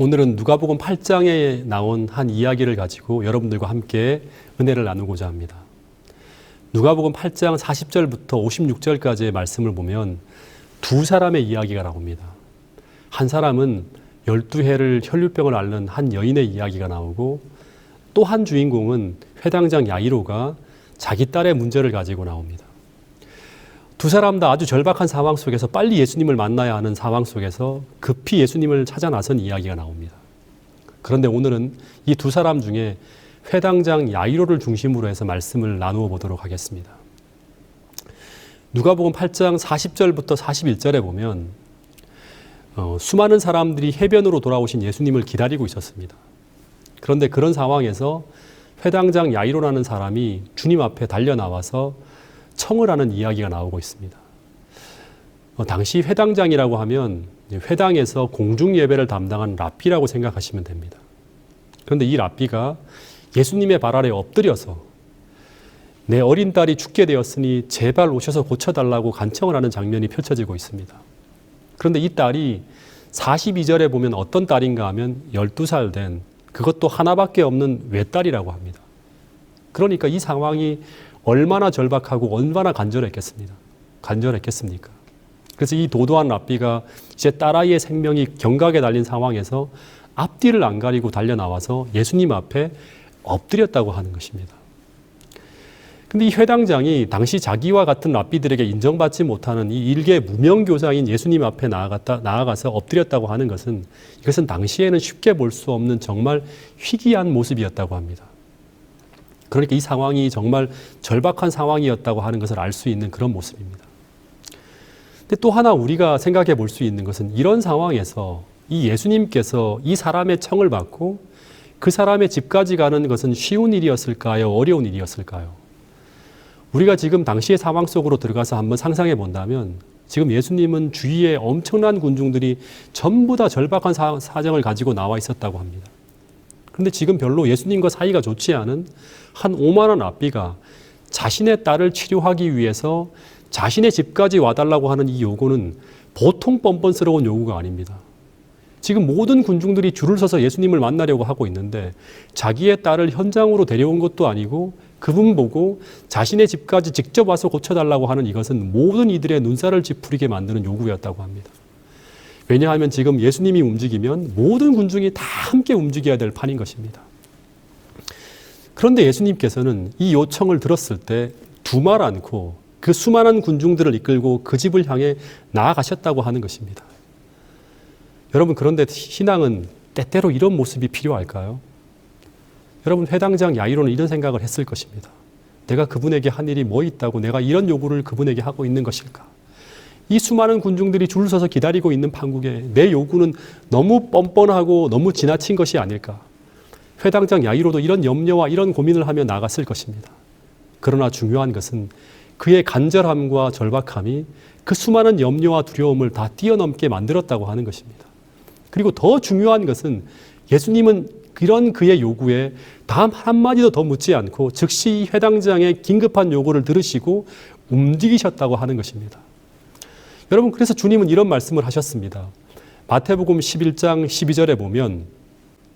오늘은 누가복음 8장에 나온 한 이야기를 가지고 여러분들과 함께 은혜를 나누고자 합니다. 누가복음 8장 40절부터 56절까지의 말씀을 보면 두 사람의 이야기가 나옵니다. 한 사람은 12해를 혈류병을 앓는 한 여인의 이야기가 나오고 또 한 주인공은 회당장 야이로가 자기 딸의 문제를 가지고 나옵니다. 두 사람 다 아주 절박한 상황 속에서 빨리 예수님을 만나야 하는 상황 속에서 급히 예수님을 찾아 나선 이야기가 나옵니다. 그런데 오늘은 이 두 사람 중에 회당장 야이로를 중심으로 해서 말씀을 나누어 보도록 하겠습니다. 누가복음 8장 40절부터 41절에 보면 어, 수많은 사람들이 해변으로 돌아오신 예수님을 기다리고 있었습니다. 그런데 그런 상황에서 회당장 야이로라는 사람이 주님 앞에 달려 나와서 청을 하는 이야기가 나오고 있습니다. 어, 당시 회당장이라고 하면 회당에서 공중 예배를 담당한 랍비라고 생각하시면 됩니다. 그런데 이 랍비가 예수님의 발 아래 엎드려서 내 어린 딸이 죽게 되었으니 제발 오셔서 고쳐달라고 간청을 하는 장면이 펼쳐지고 있습니다. 그런데 이 딸이 42절에 보면 어떤 딸인가 하면 12살 된 그것도 하나밖에 없는 외딸이라고 합니다. 그러니까 이 상황이 얼마나 절박하고 얼마나 간절했겠습니다. 간절했겠습니까? 그래서 이 도도한 랍비가 이제 딸아이의 생명이 경각에 달린 상황에서 앞뒤를 안 가리고 달려 나와서 예수님 앞에 엎드렸다고 하는 것입니다. 근데 이 회당장이 당시 자기와 같은 랍비들에게 인정받지 못하는 이 일개 무명 교사인 예수님 앞에 나아갔다 나아가서 엎드렸다고 하는 것은 이것은 당시에는 쉽게 볼 수 없는 정말 희귀한 모습이었다고 합니다. 그러니까 이 상황이 정말 절박한 상황이었다고 하는 것을 알 수 있는 그런 모습입니다. 근데 또 하나 우리가 생각해 볼 수 있는 것은 이런 상황에서 이 예수님께서 이 사람의 청을 받고 그 사람의 집까지 가는 것은 쉬운 일이었을까요? 어려운 일이었을까요? 우리가 지금 당시의 상황 속으로 들어가서 한번 상상해 본다면 지금 예수님은 주위에 엄청난 군중들이 전부 다 절박한 사, 사정을 가지고 나와 있었다고 합니다. 그런데 지금 별로 예수님과 사이가 좋지 않은 한 5만 원 앞비가 자신의 딸을 치료하기 위해서 자신의 집까지 와달라고 하는 이 요구는 보통 뻔뻔스러운 요구가 아닙니다. 지금 모든 군중들이 줄을 서서 예수님을 만나려고 하고 있는데 자기의 딸을 현장으로 데려온 것도 아니고 그분 보고 자신의 집까지 직접 와서 고쳐달라고 하는 이것은 모든 이들의 눈살을 찌푸리게 만드는 요구였다고 합니다. 왜냐하면 지금 예수님이 움직이면 모든 군중이 다 함께 움직여야 될 판인 것입니다. 그런데 예수님께서는 이 요청을 들었을 때 두말 않고 그 수많은 군중들을 이끌고 그 집을 향해 나아가셨다고 하는 것입니다. 여러분, 그런데 신앙은 때때로 이런 모습이 필요할까요? 여러분, 회당장 야이로는 이런 생각을 했을 것입니다. 내가 그분에게 한 일이 뭐 있다고 내가 이런 요구를 그분에게 하고 있는 것일까? 이 수많은 군중들이 줄 서서 기다리고 있는 판국에 내 요구는 너무 뻔뻔하고 너무 지나친 것이 아닐까? 회당장 야이로도 이런 염려와 이런 고민을 하며 나갔을 것입니다. 그러나 중요한 것은 그의 간절함과 절박함이 그 수많은 염려와 두려움을 다 뛰어넘게 만들었다고 하는 것입니다. 그리고 더 중요한 것은 예수님은 이런 그의 요구에 단 한마디도 더 묻지 않고 즉시 회당장의 긴급한 요구를 들으시고 움직이셨다고 하는 것입니다. 여러분, 그래서 주님은 이런 말씀을 하셨습니다. 마태복음 11장 12절에 보면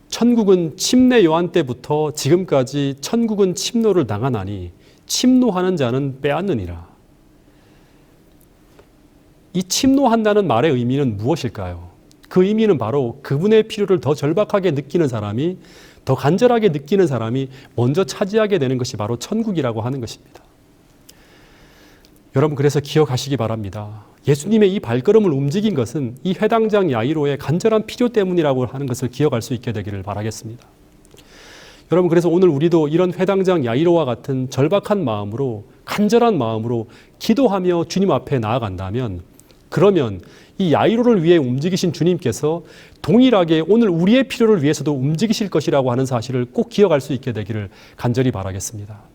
천국은 침례 요한 때부터 지금까지 천국은 침노를 당하나니 침노하는 자는 빼앗느니라. 이 침노한다는 말의 의미는 무엇일까요? 그 의미는 바로 그분의 필요를 더 절박하게 느끼는 사람이 더 간절하게 느끼는 사람이 먼저 차지하게 되는 것이 바로 천국이라고 하는 것입니다. 여러분 그래서 기억하시기 바랍니다. 예수님의 이 발걸음을 움직인 것은 이 회당장 야이로의 간절한 필요 때문이라고 하는 것을 기억할 수 있게 되기를 바라겠습니다. 여러분 그래서 오늘 우리도 이런 회당장 야이로와 같은 절박한 마음으로 간절한 마음으로 기도하며 주님 앞에 나아간다면 그러면 이 야이로를 위해 움직이신 주님께서 동일하게 오늘 우리의 필요를 위해서도 움직이실 것이라고 하는 사실을 꼭 기억할 수 있게 되기를 간절히 바라겠습니다.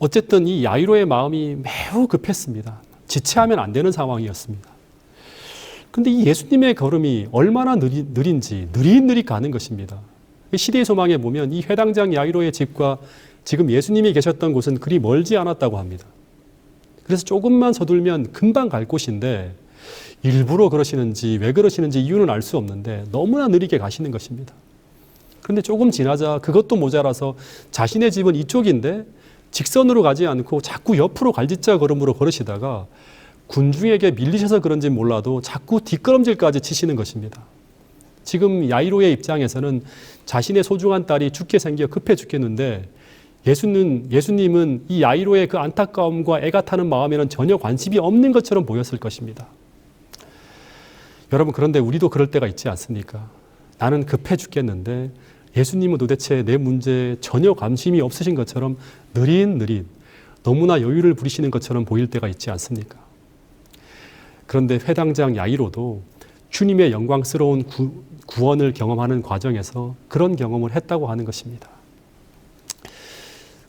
어쨌든 이 야이로의 마음이 매우 급했습니다. 지체하면 안 되는 상황이었습니다. 근데 이 예수님의 걸음이 얼마나 느리, 느린 지 느릿느릿 가는 것입니다. 시대의 소망에 보면 이 회당장 야이로의 집과 지금 예수님이 계셨던 곳은 그리 멀지 않았다고 합니다. 그래서 조금만 서둘면 금방 갈 곳인데 일부러 그러시는지 왜 그러시는지 이유는 알 수 없는데 너무나 느리게 가시는 것입니다. 그런데 조금 지나자 그것도 모자라서 자신의 집은 이쪽인데 직선으로 가지 않고 자꾸 옆으로 갈짓자 걸음으로 걸으시다가 군중에게 밀리셔서 그런지 몰라도 자꾸 뒷걸음질까지 치시는 것입니다. 지금 야이로의 입장에서는 자신의 소중한 딸이 죽게 생겨 급해 죽겠는데 예수는, 예수님은 이 야이로의 그 안타까움과 애가 타는 마음에는 전혀 관심이 없는 것처럼 보였을 것입니다. 여러분, 그런데 우리도 그럴 때가 있지 않습니까? 나는 급해 죽겠는데 예수님은 도대체 내 문제에 전혀 관심이 없으신 것처럼 느릿느릿 너무나 여유를 부리시는 것처럼 보일 때가 있지 않습니까? 그런데 회당장 야이로도 주님의 영광스러운 구, 구원을 경험하는 과정에서 그런 경험을 했다고 하는 것입니다.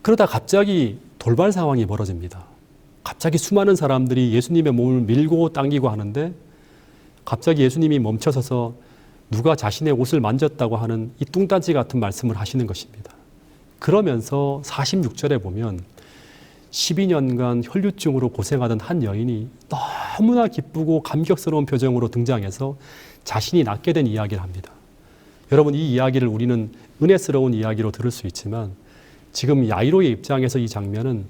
그러다 갑자기 돌발 상황이 벌어집니다. 갑자기 수많은 사람들이 예수님의 몸을 밀고 당기고 하는데 갑자기 예수님이 멈춰서서 누가 자신의 옷을 만졌다고 하는 이 뚱딴지 같은 말씀을 하시는 것입니다. 그러면서 46절에 보면 12년간 혈류증으로 고생하던 한 여인이 너무나 기쁘고 감격스러운 표정으로 등장해서 자신이 낫게 된 이야기를 합니다. 여러분 이 이야기를 우리는 은혜스러운 이야기로 들을 수 있지만 지금 야이로의 입장에서 이 장면은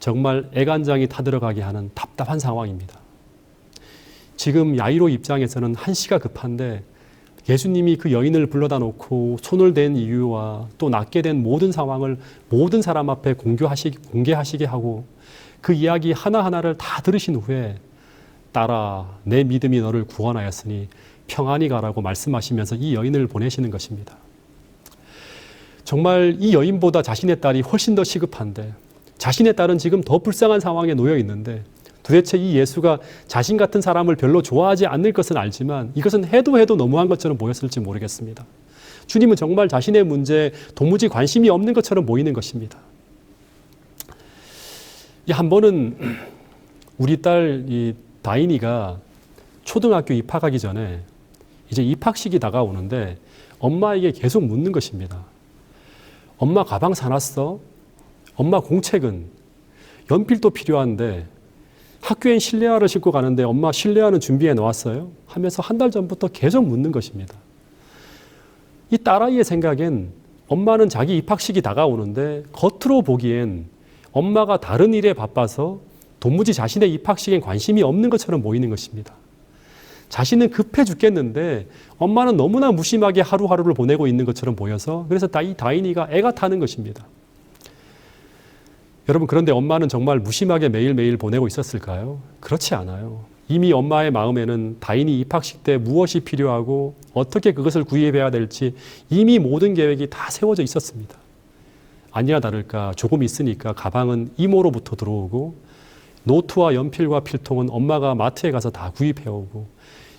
정말 애간장이 타들어가게 하는 답답한 상황입니다. 지금 야이로 입장에서는 한시가 급한데 예수님이 그 여인을 불러다 놓고 손을 댄 이유와 또 낫게 된 모든 상황을 모든 사람 앞에 공개하시, 공개하시게 하고 그 이야기 하나하나를 다 들으신 후에 딸아 내 믿음이 너를 구원하였으니 평안히 가라고 말씀하시면서 이 여인을 보내시는 것입니다. 정말 이 여인보다 자신의 딸이 훨씬 더 시급한데 자신의 딸은 지금 더 불쌍한 상황에 놓여 있는데 도대체 이 예수가 자신 같은 사람을 별로 좋아하지 않을 것은 알지만 이것은 해도 해도 너무한 것처럼 보였을지 모르겠습니다. 주님은 정말 자신의 문제에 도무지 관심이 없는 것처럼 보이는 것입니다. 한 번은 우리 딸 이 다인이가 초등학교 입학하기 전에 이제 입학식이 다가오는데 엄마에게 계속 묻는 것입니다. 엄마 가방 사놨어? 엄마 공책은? 연필도 필요한데 학교엔 실내화를 신고 가는데 엄마 실내화는 준비해 놓았어요? 하면서 한 달 전부터 계속 묻는 것입니다. 이 딸아이의 생각엔 엄마는 자기 입학식이 다가오는데 겉으로 보기엔 엄마가 다른 일에 바빠서 도무지 자신의 입학식엔 관심이 없는 것처럼 보이는 것입니다. 자신은 급해 죽겠는데 엄마는 너무나 무심하게 하루하루를 보내고 있는 것처럼 보여서 그래서 이 다인이가 애가 타는 것입니다. 여러분 그런데 엄마는 정말 무심하게 매일매일 보내고 있었을까요? 그렇지 않아요. 이미 엄마의 마음에는 다인이 입학식 때 무엇이 필요하고 어떻게 그것을 구입해야 될지 이미 모든 계획이 다 세워져 있었습니다. 아니나 다를까 조금 있으니까 가방은 이모로부터 들어오고 노트와 연필과 필통은 엄마가 마트에 가서 다 구입해 오고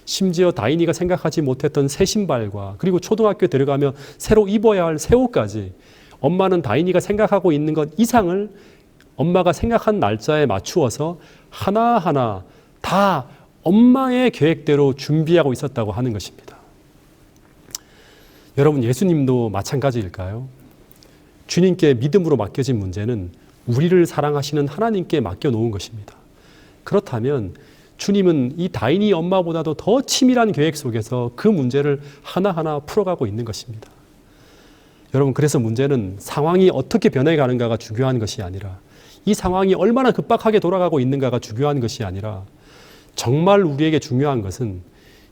심지어 다인이가 생각하지 못했던 새 신발과 그리고 초등학교 들어가면 새로 입어야 할 새 옷까지 엄마는 다인이가 생각하고 있는 것 이상을 엄마가 생각한 날짜에 맞추어서 하나하나 다 엄마의 계획대로 준비하고 있었다고 하는 것입니다. 여러분, 예수님도 마찬가지일까요? 주님께 믿음으로 맡겨진 문제는 우리를 사랑하시는 하나님께 맡겨놓은 것입니다. 그렇다면 주님은 이 다인이 엄마보다도 더 치밀한 계획 속에서 그 문제를 하나하나 풀어가고 있는 것입니다. 여러분, 그래서 문제는 상황이 어떻게 변해가는가가 중요한 것이 아니라 이 상황이 얼마나 급박하게 돌아가고 있는가가 중요한 것이 아니라 정말 우리에게 중요한 것은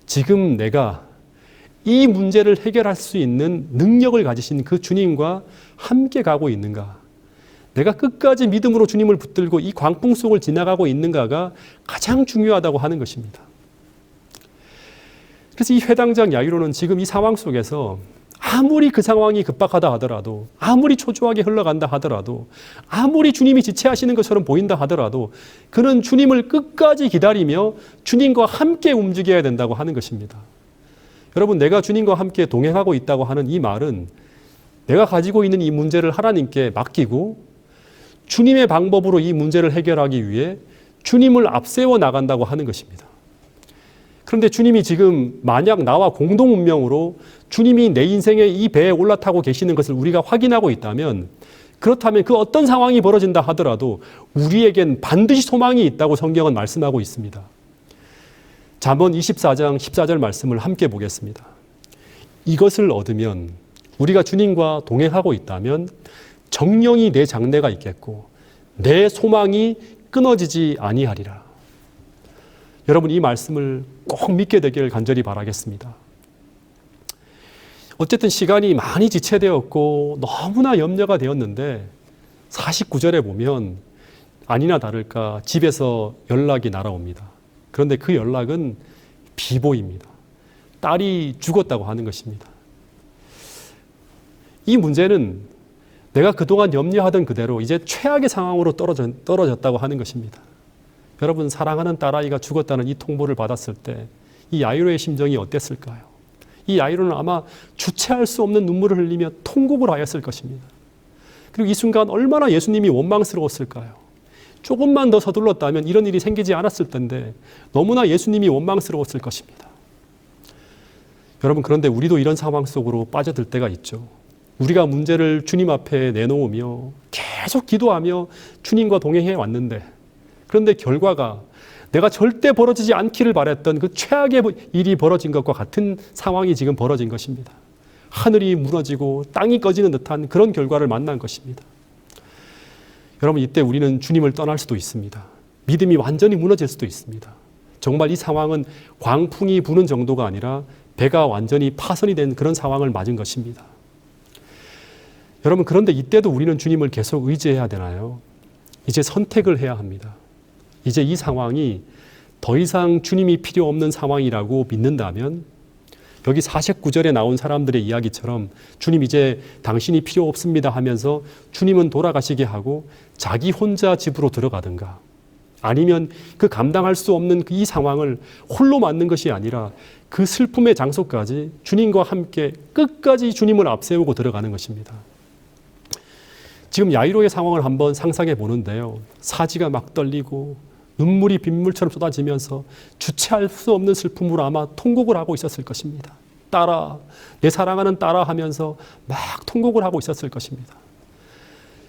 지금 내가 이 문제를 해결할 수 있는 능력을 가지신 그 주님과 함께 가고 있는가. 내가 끝까지 믿음으로 주님을 붙들고 이 광풍 속을 지나가고 있는가가 가장 중요하다고 하는 것입니다. 그래서 이 회당장 야이로는 지금 이 상황 속에서 아무리 그 상황이 급박하다 하더라도, 아무리 초조하게 흘러간다 하더라도, 아무리 주님이 지체하시는 것처럼 보인다 하더라도, 그는 주님을 끝까지 기다리며 주님과 함께 움직여야 된다고 하는 것입니다. 여러분, 내가 주님과 함께 동행하고 있다고 하는 이 말은 내가 가지고 있는 이 문제를 하나님께 맡기고 주님의 방법으로 이 문제를 해결하기 위해 주님을 앞세워 나간다고 하는 것입니다. 그런데 주님이 지금 만약 나와 공동 운명으로 주님이 내 인생의 이 배에 올라타고 계시는 것을 우리가 확인하고 있다면 그렇다면 그 어떤 상황이 벌어진다 하더라도 우리에겐 반드시 소망이 있다고 성경은 말씀하고 있습니다. 잠언 24장 14절 말씀을 함께 보겠습니다. 이것을 얻으면 우리가 주님과 동행하고 있다면 정령이 내 장래가 있겠고 내 소망이 끊어지지 아니하리라. 여러분 이 말씀을 꼭 믿게 되기를 간절히 바라겠습니다. 어쨌든 시간이 많이 지체되었고 너무나 염려가 되었는데 49절에 보면 아니나 다를까 집에서 연락이 날아옵니다. 그런데 그 연락은 비보입니다. 딸이 죽었다고 하는 것입니다. 이 문제는 내가 그동안 염려하던 그대로 이제 최악의 상황으로 떨어졌, 떨어졌다고 하는 것입니다. 여러분, 사랑하는 딸아이가 죽었다는 이 통보를 받았을 때이 아이로의 심정이 어땠을까요? 이 아이로는 아마 주체할 수 없는 눈물을 흘리며 통곡을 하였을 것입니다. 그리고 이 순간 얼마나 예수님이 원망스러웠을까요? 조금만 더 서둘렀다면 이런 일이 생기지 않았을 텐데 너무나 예수님이 원망스러웠을 것입니다. 여러분, 그런데 우리도 이런 상황 속으로 빠져들 때가 있죠. 우리가 문제를 주님 앞에 내놓으며 계속 기도하며 주님과 동행해 왔는데 그런데 결과가 내가 절대 벌어지지 않기를 바랬던 그 최악의 일이 벌어진 것과 같은 상황이 지금 벌어진 것입니다. 하늘이 무너지고 땅이 꺼지는 듯한 그런 결과를 만난 것입니다. 여러분, 이때 우리는 주님을 떠날 수도 있습니다. 믿음이 완전히 무너질 수도 있습니다. 정말 이 상황은 광풍이 부는 정도가 아니라 배가 완전히 파손이 된 그런 상황을 맞은 것입니다. 여러분, 그런데 이때도 우리는 주님을 계속 의지해야 되나요? 이제 선택을 해야 합니다. 이제 이 상황이 더 이상 주님이 필요 없는 상황이라고 믿는다면 여기 49절에 나온 사람들의 이야기처럼 주님 이제 당신이 필요 없습니다 하면서 주님은 돌아가시게 하고 자기 혼자 집으로 들어가든가 아니면 그 감당할 수 없는 이 상황을 홀로 맞는 것이 아니라 그 슬픔의 장소까지 주님과 함께 끝까지 주님을 앞세우고 들어가는 것입니다. 지금 야이로의 상황을 한번 상상해 보는데요. 사지가 막 떨리고 눈물이 빗물처럼 쏟아지면서 주체할 수 없는 슬픔으로 아마 통곡을 하고 있었을 것입니다. 딸아, 내 사랑하는 딸아 하면서 막 통곡을 하고 있었을 것입니다.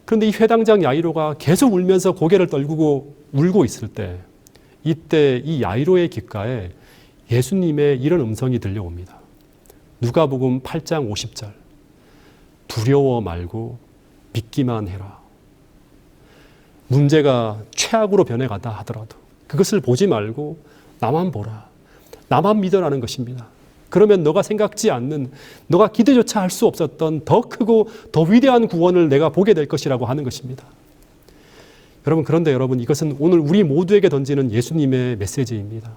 그런데 이 회당장 야이로가 계속 울면서 고개를 떨구고 울고 있을 때 이때 이 야이로의 귓가에 예수님의 이런 음성이 들려옵니다. 누가복음 8장 50절. 두려워 말고 믿기만 해라. 문제가 최악으로 변해가다 하더라도 그것을 보지 말고 나만 보라. 나만 믿어라는 것입니다. 그러면 너가 생각지 않는, 너가 기대조차 할 수 없었던 더 크고 더 위대한 구원을 내가 보게 될 것이라고 하는 것입니다. 여러분, 그런데 여러분, 이것은 오늘 우리 모두에게 던지는 예수님의 메시지입니다.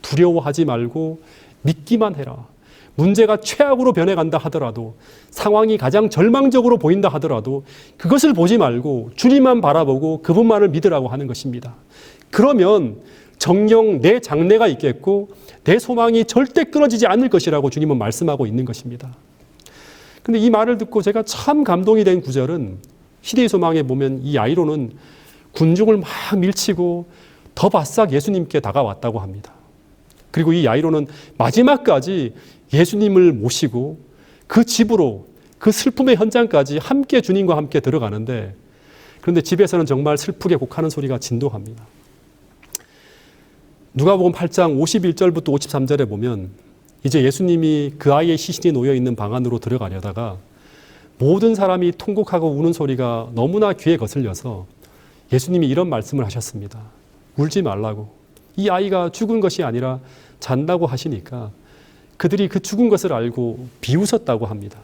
두려워하지 말고 믿기만 해라. 문제가 최악으로 변해간다 하더라도 상황이 가장 절망적으로 보인다 하더라도 그것을 보지 말고 주님만 바라보고 그분만을 믿으라고 하는 것입니다. 그러면 정령 내 장래가 있겠고 내 소망이 절대 끊어지지 않을 것이라고 주님은 말씀하고 있는 것입니다. 근데 이 말을 듣고 제가 참 감동이 된 구절은 시대의 소망에 보면 이 아이로는 군중을 막 밀치고 더 바싹 예수님께 다가왔다고 합니다. 그리고 이 야이로는 마지막까지 예수님을 모시고 그 집으로 그 슬픔의 현장까지 함께 주님과 함께 들어가는데 그런데 집에서는 정말 슬프게 곡하는 소리가 진동합니다. 누가복음 8장 51절부터 53절에 보면 이제 예수님이 그 아이의 시신이 놓여 있는 방 안으로 들어가려다가 모든 사람이 통곡하고 우는 소리가 너무나 귀에 거슬려서 예수님이 이런 말씀을 하셨습니다. 울지 말라고. 이 아이가 죽은 것이 아니라 잔다고 하시니까 그들이 그 죽은 것을 알고 비웃었다고 합니다.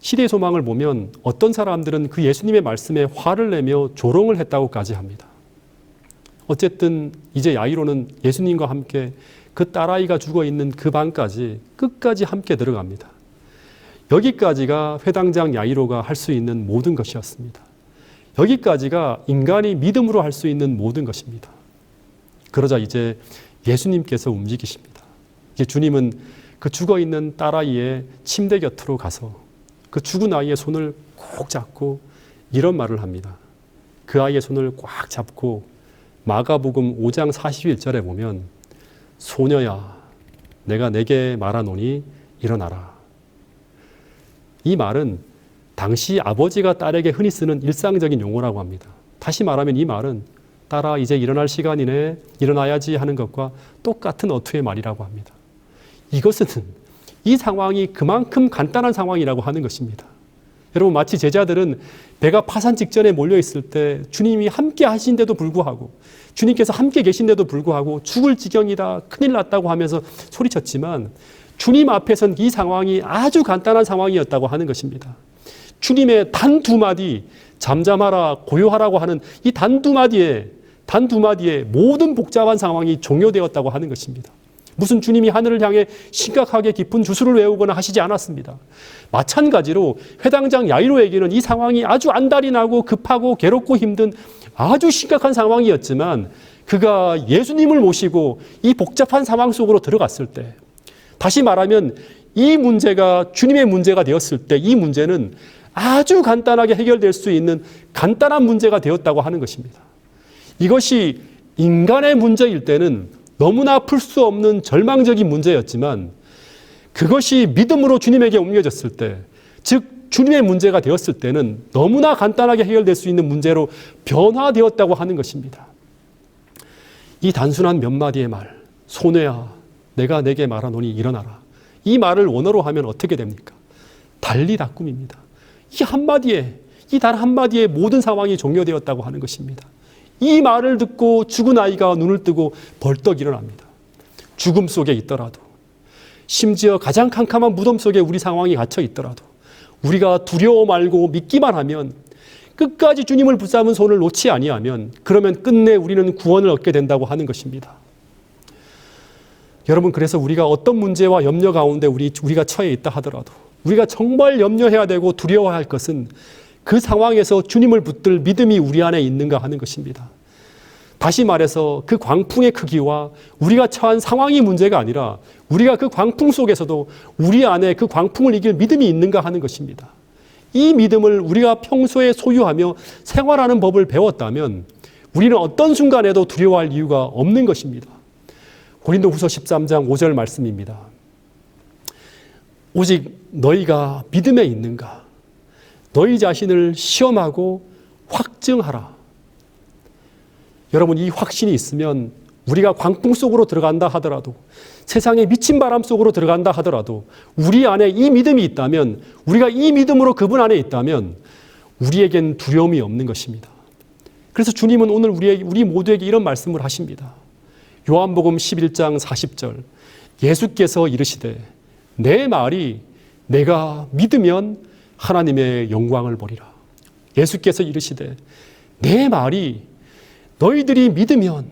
시대의 소망을 보면 어떤 사람들은 그 예수님의 말씀에 화를 내며 조롱을 했다고까지 합니다. 어쨌든 이제 야이로는 예수님과 함께 그 딸아이가 죽어 있는 그 방까지 끝까지 함께 들어갑니다. 여기까지가 회당장 야이로가 할 수 있는 모든 것이었습니다. 여기까지가 인간이 믿음으로 할 수 있는 모든 것입니다. 그러자 이제 예수님께서 움직이십니다. 이제 주님은 그 죽어 있는 딸아이의 침대 곁으로 가서 그 죽은 아이의 손을 꼭 잡고 이런 말을 합니다. 그 아이의 손을 꽉 잡고 마가복음 5장 41절에 보면 소녀야 내가 내게 말하노니 일어나라. 이 말은 당시 아버지가 딸에게 흔히 쓰는 일상적인 용어라고 합니다. 다시 말하면 이 말은 딸아 이제 일어날 시간이네 일어나야지 하는 것과 똑같은 어투의 말이라고 합니다. 이것은 이 상황이 그만큼 간단한 상황이라고 하는 것입니다. 여러분 마치 제자들은 배가 파산 직전에 몰려 있을 때 주님이 함께 하신데도 불구하고 주님께서 함께 계신데도 불구하고 죽을 지경이다 큰일 났다고 하면서 소리쳤지만 주님 앞에선 이 상황이 아주 간단한 상황이었다고 하는 것입니다. 주님의 단 두 마디 잠잠하라 고요하라고 하는 이 단 두 마디에 단 두 마디에 모든 복잡한 상황이 종료되었다고 하는 것입니다. 무슨 주님이 하늘을 향해 심각하게 깊은 주술을 외우거나 하시지 않았습니다. 마찬가지로 회당장 야이로에게는 이 상황이 아주 안달이 나고 급하고 괴롭고 힘든 아주 심각한 상황이었지만 그가 예수님을 모시고 이 복잡한 상황 속으로 들어갔을 때 다시 말하면 이 문제가 주님의 문제가 되었을 때 이 문제는 아주 간단하게 해결될 수 있는 간단한 문제가 되었다고 하는 것입니다. 이것이 인간의 문제일 때는 너무나 풀 수 없는 절망적인 문제였지만 그것이 믿음으로 주님에게 옮겨졌을 때, 즉 주님의 문제가 되었을 때는 너무나 간단하게 해결될 수 있는 문제로 변화되었다고 하는 것입니다. 이 단순한 몇 마디의 말, 손해야, 내가 내게 말하노니 일어나라. 이 말을 원어로 하면 어떻게 됩니까? 달리 닦음입니다. 이 한마디에, 이 단 한마디에 모든 상황이 종료되었다고 하는 것입니다. 이 말을 듣고 죽은 아이가 눈을 뜨고 벌떡 일어납니다. 죽음 속에 있더라도, 심지어 가장 캄캄한 무덤 속에 우리 상황이 갇혀 있더라도, 우리가 두려워 말고 믿기만 하면 끝까지 주님을 붙잡은 손을 놓지 아니하면 그러면 끝내 우리는 구원을 얻게 된다고 하는 것입니다. 여러분 그래서 우리가 어떤 문제와 염려 가운데 우리 우리가 처해 있다 하더라도 우리가 정말 염려해야 되고 두려워할 것은 그 상황에서 주님을 붙들 믿음이 우리 안에 있는가 하는 것입니다. 다시 말해서 그 광풍의 크기와 우리가 처한 상황이 문제가 아니라 우리가 그 광풍 속에서도 우리 안에 그 광풍을 이길 믿음이 있는가 하는 것입니다. 이 믿음을 우리가 평소에 소유하며 생활하는 법을 배웠다면 우리는 어떤 순간에도 두려워할 이유가 없는 것입니다. 고린도 후서 13장 5절 말씀입니다. 오직 너희가 믿음에 있는가? 너희 자신을 시험하고 확증하라. 여러분, 이 확신이 있으면 우리가 광풍 속으로 들어간다 하더라도 세상에 미친 바람 속으로 들어간다 하더라도 우리 안에 이 믿음이 있다면 우리가 이 믿음으로 그분 안에 있다면 우리에겐 두려움이 없는 것입니다. 그래서 주님은 오늘 우리 우리 모두에게 이런 말씀을 하십니다. 요한복음 11장 40절 예수께서 이르시되 내 말이 내가 믿으면 하나님의 영광을 보리라. 예수께서 이르시되 내 말이 너희들이 믿으면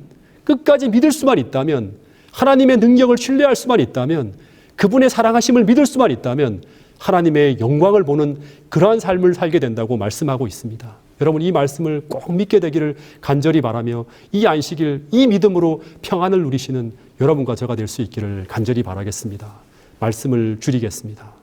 끝까지 믿을 수만 있다면 하나님의 능력을 신뢰할 수만 있다면 그분의 사랑하심을 믿을 수만 있다면 하나님의 영광을 보는 그러한 삶을 살게 된다고 말씀하고 있습니다. 여러분 이 말씀을 꼭 믿게 되기를 간절히 바라며 이 안식일 이 믿음으로 평안을 누리시는 여러분과 저가 될 수 있기를 간절히 바라겠습니다. 말씀을 줄이겠습니다.